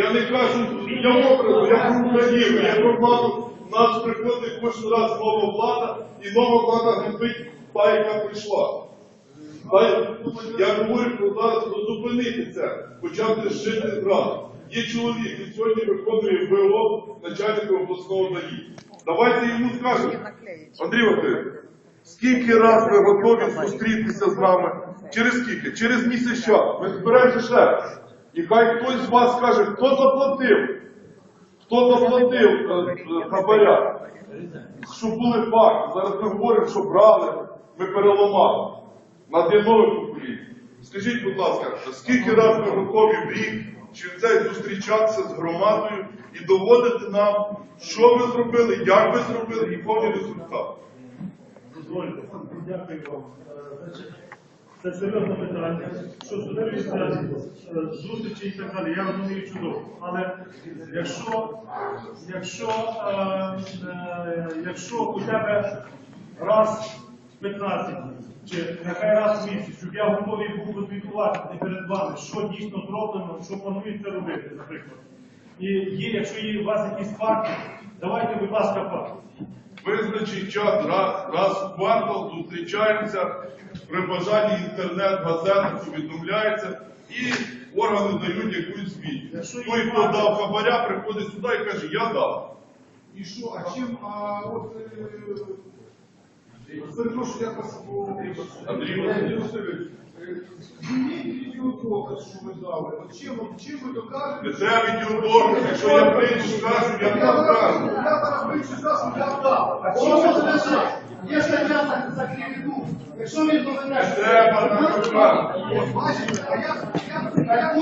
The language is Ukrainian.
Я не кажу для образу, я про Україну, я про владу. Нас приходить кожен раз нова влада, і нова влада гнобить та, яка прийшла. Та, я говорю про зараз про зупинити це, почати жити зразу. Є чоловік, він сьогодні виконує ВО начальника обласного ДАІ. Давайте йому скажемо. Андрій Васильович, скільки раз ви готові зустрітися з нами? Через скільки? Через місяць час. Ми зберемося ще. І хай хтось з вас скаже, хто заплатив, хто заплатив е, е, хабаря, щоб були факти. Зараз ми говоримо, що брали, ми переламали. Над є нове покоління. Скажіть, будь ласка, скільки раз ви готові в рік чи зустрічатися з громадою і доводити нам, що ви зробили, як ви зробили і повні результати? Дозвольте, дякую вам. Е, Це серйозне питання. Що стосується зустрічі і так далі, я розумію чудово. Але якщо, якщо, е, е, якщо у тебе раз в 15 днів, чи нехай раз в місяць, щоб я готовий був розвітувати перед вами, що дійсно зроблено, що планується робити, наприклад. І є, якщо є у вас якісь факти, давайте, будь ласка, факти. Визначить час раз, раз в квартал зустрічаємося, при бажанні інтернет, газета повідомляється, і органи дають якусь звіт. Той, хто дав хабаря, приходить сюди і каже, я дав. І що, а чим, а от, е, перепрошую, як вас по... Андрій Васильович, е, відеодоказ, що ви дали. От чим, чим ви Не докажете? треба відеодоказ, якщо я прийду, скажу, я Я кажу. я зараз більше скажу, я дав. А чому лежить? Є стаття за, за кривду. Якщо він доведе, на Бачите, а я,